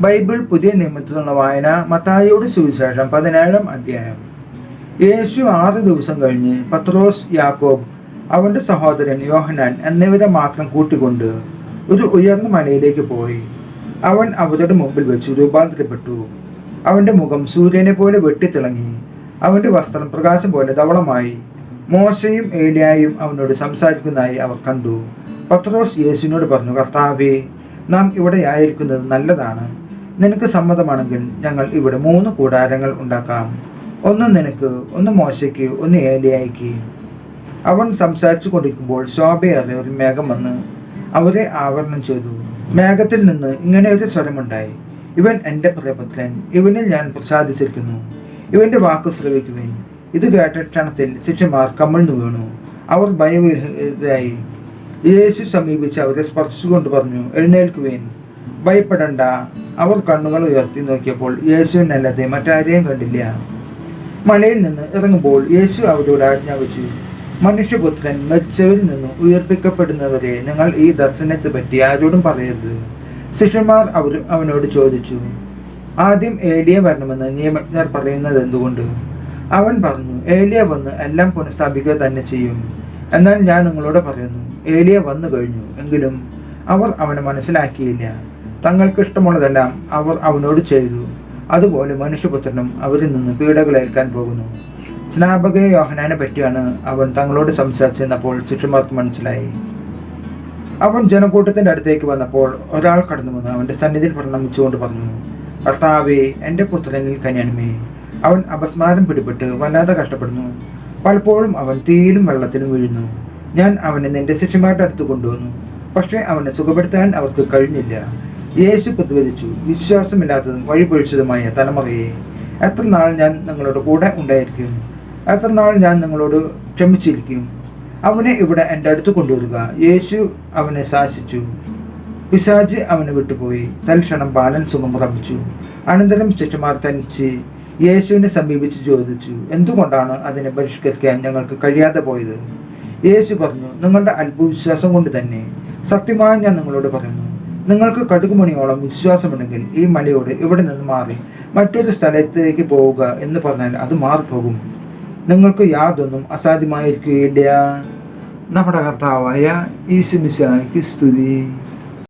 Bible പുതിയ നിയമത്തിലുള്ള വായന മത്തായിയുടെ സുവിശേഷം പതിനേഴാം അധ്യായം. യേശു ആറ് ദിവസം കഴിഞ്ഞ് പത്രോസ് യാക്കോബ് അവന്റെ സഹോദരൻ യോഹനാൻ എന്നിവരെ മാത്രം കൂട്ടിക്കൊണ്ട് ഒരു ഉയർന്ന മലയിലേക്ക് പോയി. അവൻ അവരുടെ മുമ്പിൽ വെച്ച് രൂപാന്തരപ്പെട്ടു. അവന്റെ മുഖം സൂര്യനെ പോലെ വെട്ടിത്തിളങ്ങി. അവന്റെ വസ്ത്രം പ്രകാശം പോലെ ധവളമായി. മോശയും ഏലിയായും അവനോട് സംസാരിക്കുന്നതായി അവർ കണ്ടു. പത്രോസ് യേശുവിനോട് പറഞ്ഞു കർത്താവേ നാം ഇവിടെ ആയിരിക്കുന്നത് നല്ലതാണ്. നിനക്ക് സമ്മതമാണെങ്കിൽ ഞങ്ങൾ ഇവിടെ മൂന്ന് കൂടാരങ്ങൾ ഉണ്ടാക്കാം. ഒന്ന് നിനക്ക് ഒന്ന് മോശയ്ക്ക് ഒന്ന് ഏലിയായിക്ക്. അവൻ സംസാരിച്ചു കൊണ്ടിരിക്കുമ്പോൾ ശോഭയേറെ ഒരു മേഘം വന്ന് അവരെ ആവരണം ചെയ്തു. മേഘത്തിൽ നിന്ന് ഇങ്ങനെ ഒരു സ്വരമുണ്ടായി. ഇവൻ എന്റെ പ്രിയപുത്രൻ ഇവനിൽ ഞാൻ പ്രസാദിച്ചിരിക്കുന്നു. ഇവന്റെ വാക്ക് ശ്രവിക്കുവിൻ. ഇത് കേട്ട ക്ഷണത്തിൽ ശിഷ്യന്മാർ കമിഴ്ന്നു വീണു. അവർ ഭയവിരഹിതരായി യേശു സമീപിച്ച് അവരെ സ്പർശിച്ചുകൊണ്ട് പറഞ്ഞു എഴുന്നേൽക്കുവേൻ. ഭയപ്പെടണ്ട. അവർ കണ്ണുകൾ ഉയർത്തി നോക്കിയപ്പോൾ യേശുവിനല്ലാതെ മറ്റാരെയും കണ്ടില്ല. മലയിൽ നിന്ന് ഇറങ്ങുമ്പോൾ യേശു അവരോട് ആജ്ഞാപിച്ചു മനുഷ്യപുത്രൻ മരിച്ചവരിൽ നിന്ന് ഉയർപ്പിക്കപ്പെടുന്നവരെ നിങ്ങൾ ഈ ദർശനത്തെ പറ്റി ആരോടും പറയരുത്. ശിഷ്യന്മാർ അവർ അവനോട് ചോദിച്ചു ആദ്യം ഏലിയ വരണമെന്ന് നിയമജ്ഞർ പറയുന്നത് എന്തുകൊണ്ട്? അവൻ പറഞ്ഞു ഏലിയ വന്ന് എല്ലാം പുനഃസ്ഥാപിക്കുക തന്നെ ചെയ്യും. എന്നാൽ ഞാൻ നിങ്ങളോട് പറയുന്നു ഏലിയ വന്നു കഴിഞ്ഞു എങ്കിലും അവർ അവനെ മനസ്സിലാക്കിയില്ല. തങ്ങൾക്ക് ഇഷ്ടമുള്ളതെല്ലാം അവർ അവനോട് ചെയ്തു. അതുപോലെ മനുഷ്യപുത്രനും അവരിൽ നിന്ന് പീഡകളേൽക്കാൻ പോകുന്നു. സ്നാപക യോഹനാനെ പറ്റിയാണ് അവൻ തങ്ങളോട് സംസാരിച്ചിരുന്നപ്പോൾ ശിഷ്യന്മാർക്ക് മനസ്സിലായി. അവൻ ജനക്കൂട്ടത്തിന്റെ അടുത്തേക്ക് വന്നപ്പോൾ ഒരാൾ കടന്നു വന്ന് അവന്റെ സന്നിധിയിൽ പ്രണമിച്ചുകൊണ്ട് പറഞ്ഞു കർത്താവേ എന്റെ പുത്രനിൽ കന്യാനുമേ. അവൻ അപസ്മാരം പിടിപെട്ട് വല്ലാതെ കഷ്ടപ്പെടുന്നു. പലപ്പോഴും അവൻ തീയിലും വെള്ളത്തിലും വീഴുന്നു. ഞാൻ അവനെ നിന്റെ ശിഷ്യന്മാരുടെ അടുത്ത് കൊണ്ടുവന്നു. പക്ഷേ അവനെ സുഖപ്പെടുത്താൻ അവർക്ക് കഴിഞ്ഞില്ല. യേശു പ്രതിവദിച്ചു വിശ്വാസമില്ലാത്തതും വഴിപൊഴിച്ചതുമായ തലമുറയെ എത്ര നാൾ ഞാൻ നിങ്ങളുടെ കൂടെ ഉണ്ടായിരിക്കും? എത്ര നാൾ ഞാൻ നിങ്ങളോട് ക്ഷമിച്ചിരിക്കും? അവനെ ഇവിടെ എന്റെ അടുത്ത് കൊണ്ടുവരിക. യേശു അവനെ ശാസിച്ചു. പിശാജ് അവനെ വിട്ടുപോയി. തൽക്ഷണം ബാലൻ സുഖം പ്രാപിച്ചു. അനന്തരം ശിഷ്യമാർ തനിച്ച് യേശുവിനെ സമീപിച്ച് ചോദിച്ചു എന്തുകൊണ്ടാണ് അതിനെ പരിഷ്കരിക്കാൻ ഞങ്ങൾക്ക് കഴിയാതെ പോയത്? യേശു പറഞ്ഞു നിങ്ങളുടെ അത്ഭുതവിശ്വാസം കൊണ്ട് തന്നെ. സത്യമായി ഞാൻ നിങ്ങളോട് പറയുന്നു. നിങ്ങൾക്ക് കടുകുമണിയോളം വിശ്വാസമുണ്ടെങ്കിൽ ഈ മലയോട് ഇവിടെ നിന്ന് മാറി? മറ്റൊരു സ്ഥലത്തേക്ക് പോവുക എന്ന് പറഞ്ഞാൽ അത് മാറിപ്പോകും. നിങ്ങൾക്ക് യാതൊന്നും അസാധ്യമായിരിക്കുകയില്ല. നമ്മുടെ കർത്താവായ ഈശുമിശായ്ക്ക് സ്തുതി.